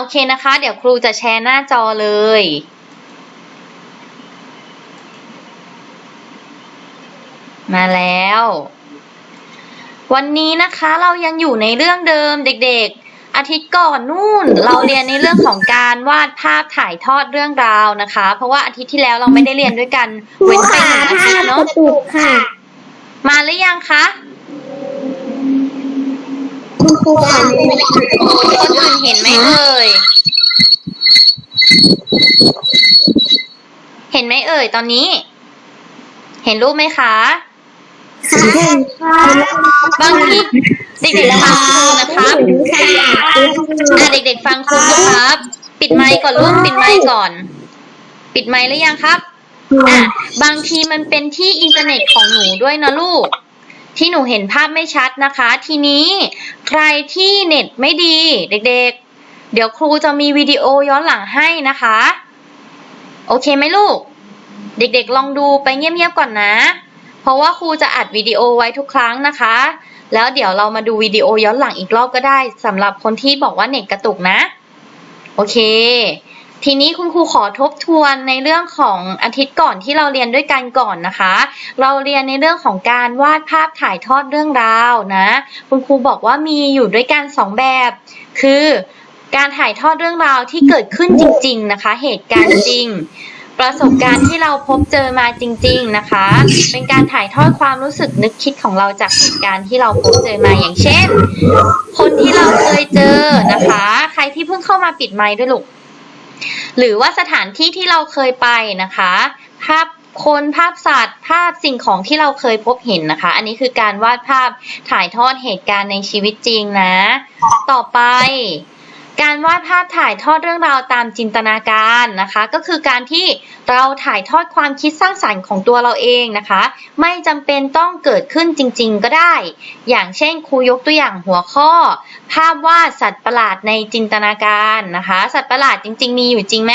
โอเคนะคะ เดี๋ยวครูจะแชร์หน้าจอเลยมาแล้ว วันนี้นะคะเรายังอยู่ในเรื่องเดิมเด็กๆ อาทิตย์ก่อนนู่น เราเรียนในเรื่องของการวาดภาพถ่ายทอดเรื่องราวนะคะ เพราะว่าอาทิตย์ที่แล้วเราไม่ได้เรียนด้วยกันเว้นไปหนึ่งอาทิตย์เนาะตุกค่ะมาหรือยังคะ คุณครูอ่านไม่ได้คนอื่นเห็นไหมเอ่ย เห็นไหมเอ่ยตอนนี้ เห็นรูปไหมคะค่ะบางทีเด็กๆฟังครูนะครับค่ะอะเด็กๆฟังครูนะครับ ปิดไมค์ก่อนลูกปิดไมค์ก่อน ปิดไมค์หรือยังครับอะบางทีมันเป็นที่อินเทอร์เน็ตของหนูด้วยนะลูก ที่หนูเห็นภาพไม่ชัดนะคะ ทีนี้ใครที่เน็ตไม่ดีเด็กๆ เดี๋ยวครูจะมีวิดีโอย้อนหลังให้นะคะ โอเคไหมลูก เด็กๆ ลองดูไปเงียบๆก่อนนะ เพราะว่าครูจะอัดวิดีโอไว้ทุกครั้งนะคะ แล้วเดี๋ยวเรามาดูวิดีโอย้อนหลังอีกรอบก็ได้สำหรับคนที่บอกว่าเน็ตกระตุกนะ โอเค ทีนี้คุณครูขอทบทวนในเรื่องของอาทิตย์ก่อนที่เราเรียนด้วยกันก่อนนะคะ เราเรียนในเรื่องของการวาดภาพถ่ายทอดเรื่องราวนะ คุณครูบอกว่ามีอยู่ด้วยกันสองแบบ คือการถ่ายทอดเรื่องราวที่เกิดขึ้นจริง ๆนะคะ เหตุการณ์จริง ประสบการณ์ที่เราพบเจอมาจริง ๆนะคะ เป็นการถ่ายทอดความรู้สึกนึกคิดของเราจากเหตุการณ์ที่เราพบเจอมาอย่างเช่น คนที่เราเคยเจอนะคะ ใครที่เพิ่งเข้ามาปิดไมค์ด้วยลูก หรือว่าสถานที่ที่เราเคยไปนะคะ ภาพคนภาพสัตว์ ภาพสิ่งของที่เราเคยพบเห็นนะคะ อันนี้คือการวาดภาพถ่ายทอดเหตุการณ์ในชีวิตจริงนะ ต่อไป การวาดภาพถ่ายทอดเรื่องราวตามจินตนาการนะคะ ก็คือการที่เราถ่ายทอดความคิดสร้างสรรค์ของตัวเราเองนะคะ ไม่จำเป็นต้องเกิดขึ้นจริง ๆ ก็ได้ อย่างเช่นครูยกตัวอย่างหัวข้อ ภาพวาดสัตว์ประหลาดในจินตนาการนะคะ สัตว์ประหลาดจริง ๆ มีอยู่จริงไหม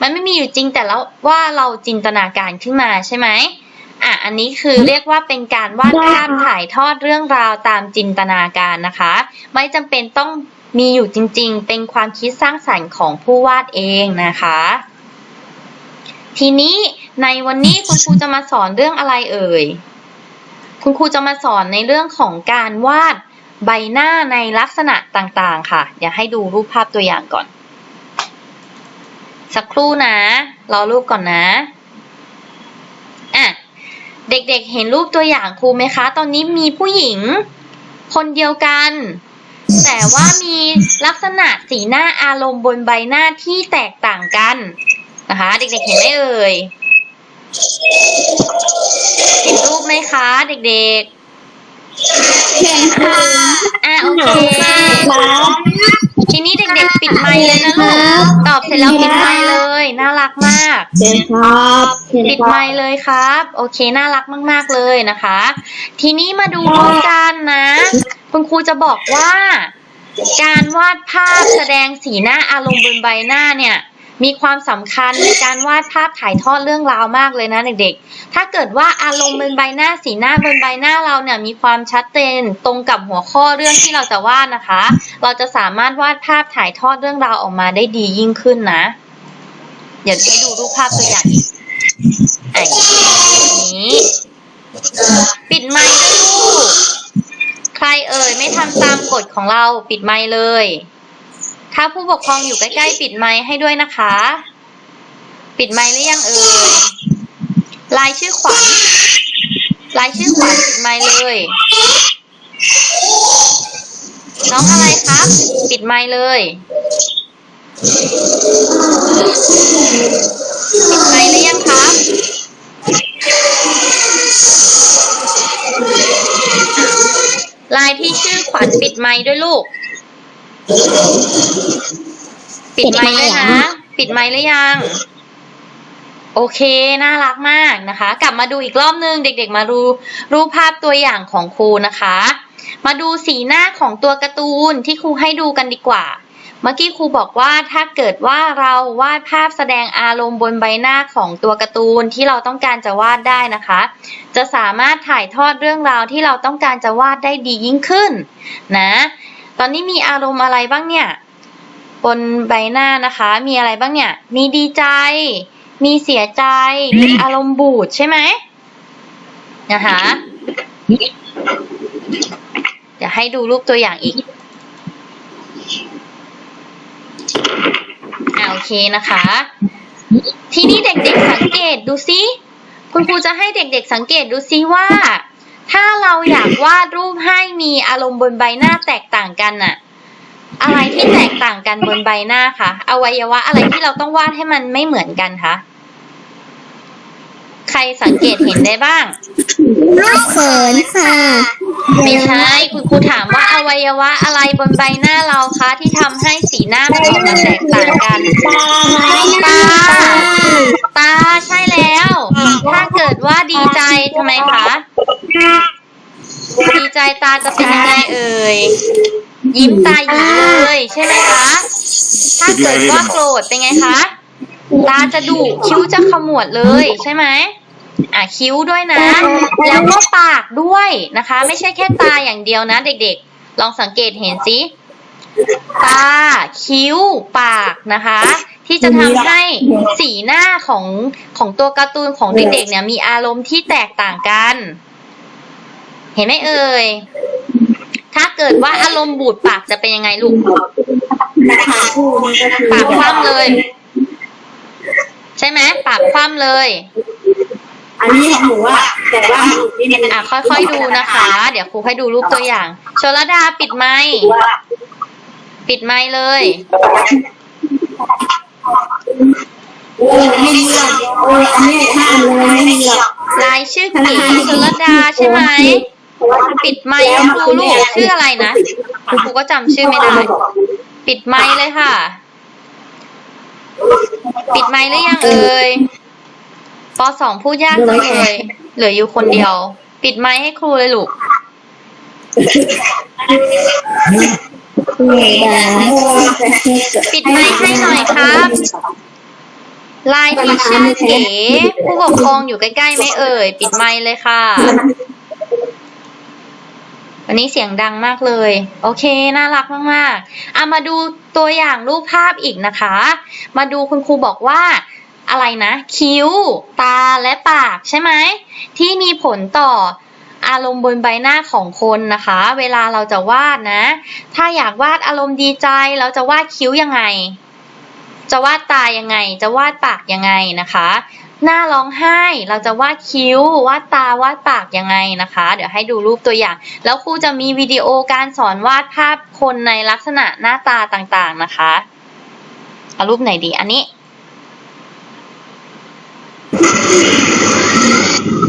มันไม่มีอยู่จริงแต่แล้วว่าเราจินตนาการขึ้นมาใช่ไหมอะ อันนี้คือเรียกว่าเป็นการวาดภาพถ่ายทอดเรื่องราวตามจินตนาการนะคะ ไม่จำเป็นต้อง มีอยู่จริงๆ เป็นความคิดสร้างสรรค์ของผู้วาดเองนะคะ ทีนี้ในวันนี้คุณครูจะมาสอนเรื่องอะไรเอ่ย คุณครูจะมาสอนในเรื่องของการวาดใบหน้าในลักษณะต่างๆ ค่ะ เดี๋ยวให้ดูรูปภาพตัวอย่างก่อน สักครู่นะ รอรูปก่อนนะอะเด็กๆเห็นรูปตัวอย่างครูไหมคะ ตอนนี้มีผู้หญิง คนเดียวกัน แต่ว่ามีลักษณะสีหน้าอารมณ์บนใบหน้าที่แตกต่างกันนะคะ เด็กๆเห็นไหมเอ่ย เห็นรูปไหมคะ เด็กๆ เห็นค่ะๆอะโอเคทีนี้เด็กๆ ปิดไมค์เลยนะลูก ตอบเสร็จแล้วปิดไมค์เลย น่ารักมากเห็นครับเห็นปิดคไมรับค์เลยครับ โอเค น่ารักมาก ๆ เลยนะคะ ทีนี้มาดูรูปกันนะ คุณครูจะบอกว่า การวาดภาพแสดงสีหน้าอารมณ์บนใบหน้าเนี่ย มีความสำคัญในการวาดภาพถ่ายทอดเรื่องราวมากเลยนะเด็กๆ ถ้าเกิดว่าอารมณ์บนใบหน้าสีหน้าบนใบหน้าเราเนี่ยมีความชัดเจนตรงกับหัวข้อเรื่องที่เราจะวาดนะคะ เราจะสามารถวาดภาพถ่ายทอดเรื่องราวออกมาได้ดียิ่งขึ้นนะ เดี๋ยวให้ดูรูปภาพตัวอย่างอีกอะนี้ปิดไมค์ด้วยลูก ใครเอ่ยไม่ทำตามกฎของเราปิดไมค์เลย ถ้าผู้ปกครองอยู่ใกล้ๆ ปิดไมค์ให้ด้วยนะคะ ปิดไมค์หรือยังเอ่ยลายชื่อขวัญลายชื่อขวัญปิดไมค์เลย น้องอะไรครับ ปิดไมค์เลยปิดไมค์หรือยังครับลายที่ชื่อขวัญปิดไมค์ด้วยลูก ปิดไมค์ด้วยนะปิดไมค์หรือยัง โอเค น่ารักมากนะคะ กลับมาดูอีกรอบนึง เด็กๆ มาดูรูปภาพตัวอย่างของครูนะคะ มาดูสีหน้าของตัวการ์ตูนที่ครูให้ดูกันดีกว่า เมื่อกี้ครูบอกว่าถ้าเกิดว่าเราวาดภาพแสดงอารมณ์บนใบหน้าของตัวการ์ตูนที่เราต้องการจะวาดได้นะคะ จะสามารถถ่ายทอดเรื่องราวที่เราต้องการจะวาดได้ดียิ่งขึ้น นะ ตอนนี้มีอารมณ์อะไรบ้างเนี่ย บนใบหน้านะคะ มีอะไรบ้างเนี่ย มีดีใจ มีเสียใจ มีอารมณ์บูดใช่ไหมนะคะเดี๋ยวให้ดูรูปตัวอย่างอีกอ่าโอเคนะคะ ทีนี้เด็กๆสังเกตดูซิ คุณครูจะให้เด็กๆสังเกตดูซิว่า ถ้าเราอยากวาดรูปให้มีอารมณ์บนใบหน้าแตกต่างกันน่ะอะไรที่แตกต่างกันบนใบหน้าคะอวัยวะอะไรที่เราต้องวาดให้มันไม่เหมือนกันคะใครสังเกตเห็นได้บ้างเขินค่ะ ไม่ใช่คุณครูถามว่าอวัยวะอะไรบนใบหน้าเราคะที่ทำให้สีหน้ามันออกมาแตกต่างกัน ตา ตาใช่แล้ว ถ้าเกิดว่าดีใจทำไมคะ ดีใจตาจะเป็นยังไงเอ่ย ยิ้มตาหยีเลยใช่ไหมคะ ถ้าเกิดว่าโกรธเป็นไงคะ ตาจะดุคิ้วจะขมวดเลยใช่ไหมอะคิ้วด้วยนะ แล้วก็ปากด้วยนะคะ ไม่ใช่แค่ตาอย่างเดียวนะ เด็กๆ ลองสังเกตเห็นสิตา คิ้ว ปากนะคะ ที่จะทำให้สีหน้าของของตัวการ์ตูนของเด็กๆเนี่ยมีอารมณ์ที่แตกต่างกัน เห็นไหมเอ่ย ถ้าเกิดว่าอารมณ์บูดปากจะเป็นยังไงลูก ปากคว่ำเลย ใช่ไหมปากคว่ำเลย อันนี้ของหนูว่าแต่ว่าหนูนี่มันอะค่อยๆดูนะคะ เดี๋ยวครูให้ดูรูปตัวอย่างชลดาปิดไมค์ปิดไมค์เลยโอ้ไม่มีหรอกโอ้อันนี้ห้ามเลยไม่มีหรอกลายชื่อเก๋ชลดาใช่ไหม ปิดไมค์ให้ครูลูกชื่ออะไรนะคุณครูก็จำชื่อไม่ได้ ปิดไมค์เลยค่ะ ปิดไมค์หรือยังเอ่ยปสองพูดยากจังเลยเหลืออยู่คนเดียว ปิดไมค์ให้ครูเลยลูกไม่ได้ปิดไมค์ให้หน่อยครับลายที่ชื่อเก๋ผู้ปกครองอยู่ใกล้ๆไหมเอ่ย ปิดไมค์เลยค่ะ วันนี้เสียงดังมากเลย โอเค น่ารักมากๆอะมาดูตัวอย่างรูปภาพอีกนะคะ มาดูคุณครูบอกว่าอะไรนะ คิ้ว ตาและปากใช่ไหม ที่มีผลต่ออารมณ์บนใบหน้าของคนนะคะ เวลาเราจะวาดนะ ถ้าอยากวาดอารมณ์ดีใจ เราจะวาดคิ้วยังไง จะวาดตายังไง จะวาดปากยังไงนะคะ หน้าร้องไห้ เราจะวาดคิ้ว วาดตา วาดปากยังไงนะคะ เดี๋ยวให้ดูรูปตัวอย่าง แล้วครูจะมีวิดีโอการสอนวาดภาพคนในลักษณะหน้าตาต่างๆนะคะ เอารูปไหนดี อันนี้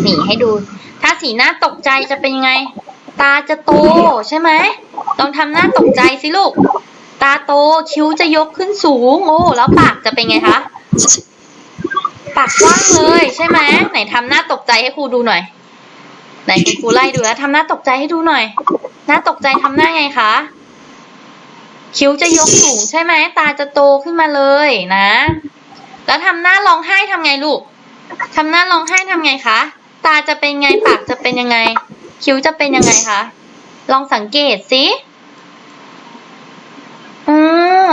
นี่ให้ดู ถ้าสีหน้าตกใจจะเป็นยังไง ตาจะโตใช่ไหมลองทำหน้าตกใจสิลูก ตาโต คิ้วจะยกขึ้นสูง โอ้ แล้วปากจะเป็นไงคะ ปากกว้างเลยใช่ไหมไหนทำหน้าตกใจให้ครูดูหน่อย ไหนคุณครูไล่ดูแล้วทำหน้าตกใจให้ดูหน่อย หน้าตกใจทำหน้าไงคะ คิ้วจะยกสูงใช่ไหมตาจะโตขึ้นมาเลยนะ แล้วทำหน้าร้องไห้ทำไงลูกทำหน้าร้องไห้ทำไงคะ ตาจะเป็นไงปากจะเป็นยังไง คิ้วจะเป็นยังไงคะ ลองสังเกตสิอืม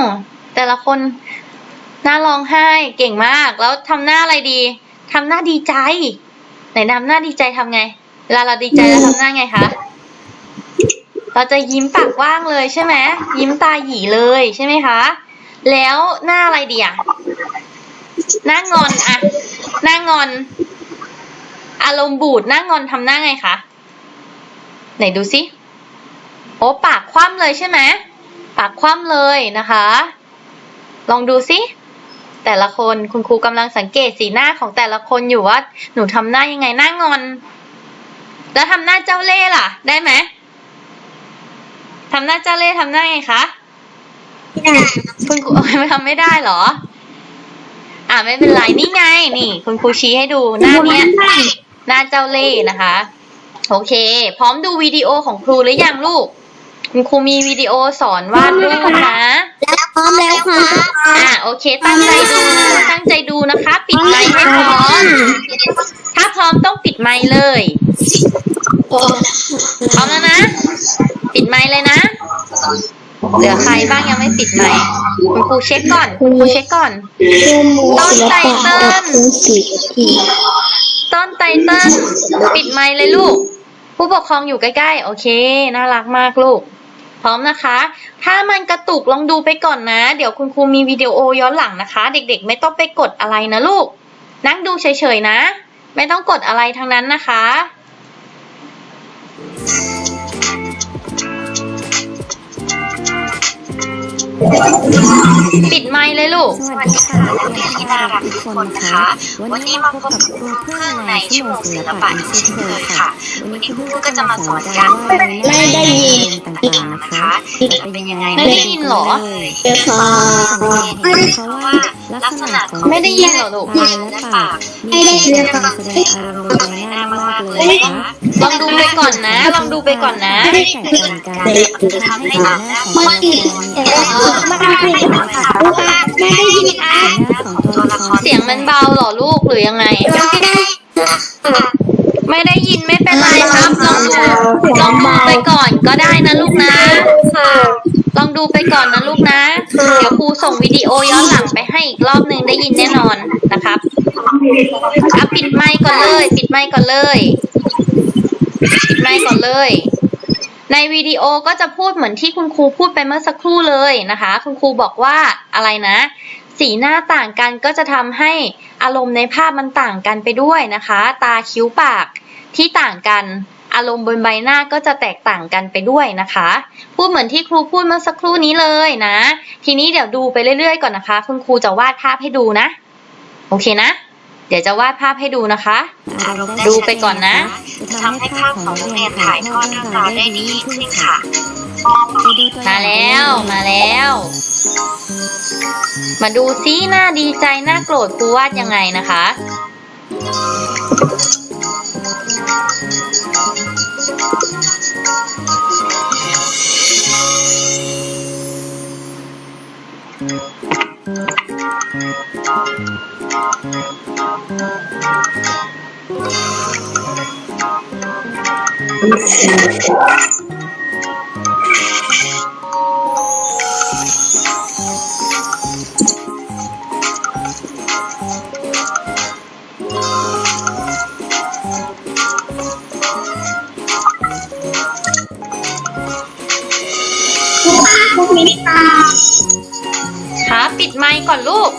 แต่ละคน หน้าร้องไห้เก่งมาก แล้วทำหน้าอะไรดีทำหน้าดีใจ ไหนทำหน้าดีใจทำไงเวลาเราดีใจเราทำหน้าไงคะเราจะยิ้มปากว่างเลยใช่ไหมยิ้มตาหยีเลยใช่ไหมคะ แล้วหน้าอะไรดีอะหน้างอนอะหน้างอน อารมณ์บูดหน้างอนทำหน้าไงคะไหนดูสิโอ้ปากคว่ำเลยใช่ไหมปากคว่ำเลยนะคะ ลองดูสิ แต่ละคนคุณครูกำลังสังเกตสีหน้าของแต่ละคนอยู่ว่า หนูทำหน้ายังไงหน้างอน แล้วทำหน้าเจ้าเล่ห์ล่ะ ได้ไหมทำหน้าเจ้าเล่ห์ทำหน้าไงคะคุณครูทำไม่ได้เหรอ อ่าไม่เป็นไรนี่ไง นี่ คุณครูชี้ให้ดูหน้าเนี้ยหน้าเจ้าเล่ห์นะคะ โอเค พร้อมดูวิดีโอของครูหรือยังลูก คุณครูมีวิดีโอสอนวาดรูปนะ แล้วพร้อมแล้วค่ะอ่าโอเค ตั้งใจดูตั้งใจดูนะคะ ปิดไมค์ให้พร้อม ถ้าพร้อมต้องปิดไมค์เลยพร้อมแล้วนะ ปิดไมค์เลยนะ เหลือใครบ้างยังไม่ปิดไมค์คุณครูเช็คก่อนคุณครูเช็คก่อนชั่วโมงศิลปะกับครูสิที่ต้นไตเติ้ลปิดไมค์เลยลูกผู้ปกครองอยู่ใกล้ๆ โอเค น่ารักมากลูกพ ร้อมนะคะ ถ้ามันกระตุกลองดูไปก่อนนะ เดี๋ยวคุณครูมีวิดีโอย้อนหลังนะคะ เด็กๆ ไม่ต้องไปกดอะไรนะลูก นั่งดูเฉยๆนะ ไม่ต้องกดอะไรทั้งนั้นนะคะ ปิดไมค์เลยลูก สวัสดีค่ะนักเรียนที่น่ารักทุกคนนะคะ วันนี้มาพบกับครูเพื่อนในชั่วโมงศิลปะอีกเช่นเคยค่ะ วันนี้ครูเพื่อนก็จะมาสอนกันว่าใบหน้าไม่ได้ยินต่างๆนะคะเป็นยังไงไม่ได้ยินเหรอเจ้าค่ะสังเกตเห็นเพราะว่าลักษณะของไม่ได้ยินเหรอลูกตาและปากมีสิ่งการแสดงอารมณ์บนใบหน้ามากๆเลยนะคะลองดูไปก่อนนะ ลองดูไปก่อนนะไม่แตกต่างกันจะทำให้ใบหน้าของตัวละครมีเอกลักษณ์ไม่ได้ยินค่ะม่ได้ยินค่ะสีหน้าของตัวละเสียงมันเบาเหรอลูกหรือยังไงไม่ได้ยินไม่เป็นไรครับลองดูลองดูไปก่อนก็ได้นะลูกนะลองดูไปก่อนนะลูกนะ เดี๋ยวครูส่งวิดีโอย้อนหลังไปให้อีกรอบหนึ่งได้ยินแน่นอนนะครับอะปิดไมค์ก่อนเลย ปิดไมค์ก่อนเลย ปิดไมค์ก่อนเลย ในวิดีโอก็จะพูดเหมือนที่คุณครูพูดไปเมื่อสักครู่เลยนะคะ คุณครูบอกว่าอะไรนะ สีหน้าต่างกันก็จะทำให้อารมณ์ในภาพมันต่างกันไปด้วยนะคะ ตาคิ้วปากที่ต่างกันอารมณ์บนใบหน้าก็จะแตกต่างกันไปด้วยนะคะ พูดเหมือนที่ครูพูดเมื่อสักครู่นี้เลยนะ ทีนี้เดี๋ยวดูไปเรื่อยๆก่อนนะคะ คุณครูจะวาดภาพให้ดูนะ โอเคนะ เดี๋ยวจะวาดภาพให้ดูนะคะ ดูไปก่อนนะจะทำให้ภาพของนักเรียนถ่ายทอดเรื่องราวได้ดียิ่งขึ้นค่ะไปดูตัวอย่มางแล้วมาแล้ว มาดูซิหน้าดีใจหน้าโกรธครูวาดยังไงนะคะ คุณมิตาครับปิดไมค์ก่อนลูก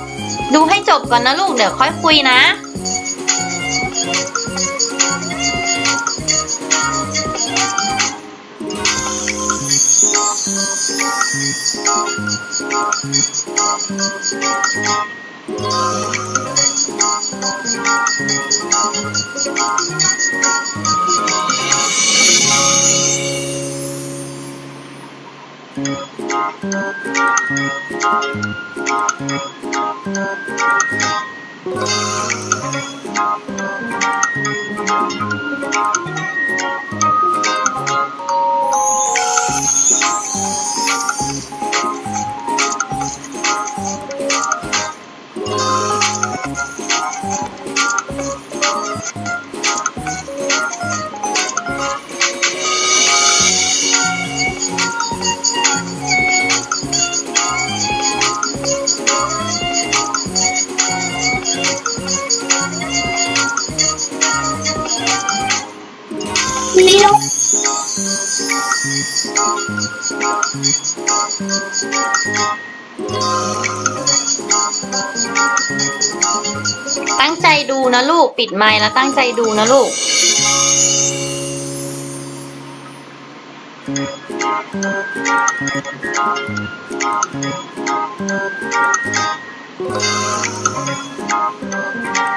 ดูให้จบก่อนนะลูก เดี๋ยวค่อยคุยนะ you มีลูกตั้งใจดูนะลูก ปิดไมค์แล้วตั้งใจดูนะลูกม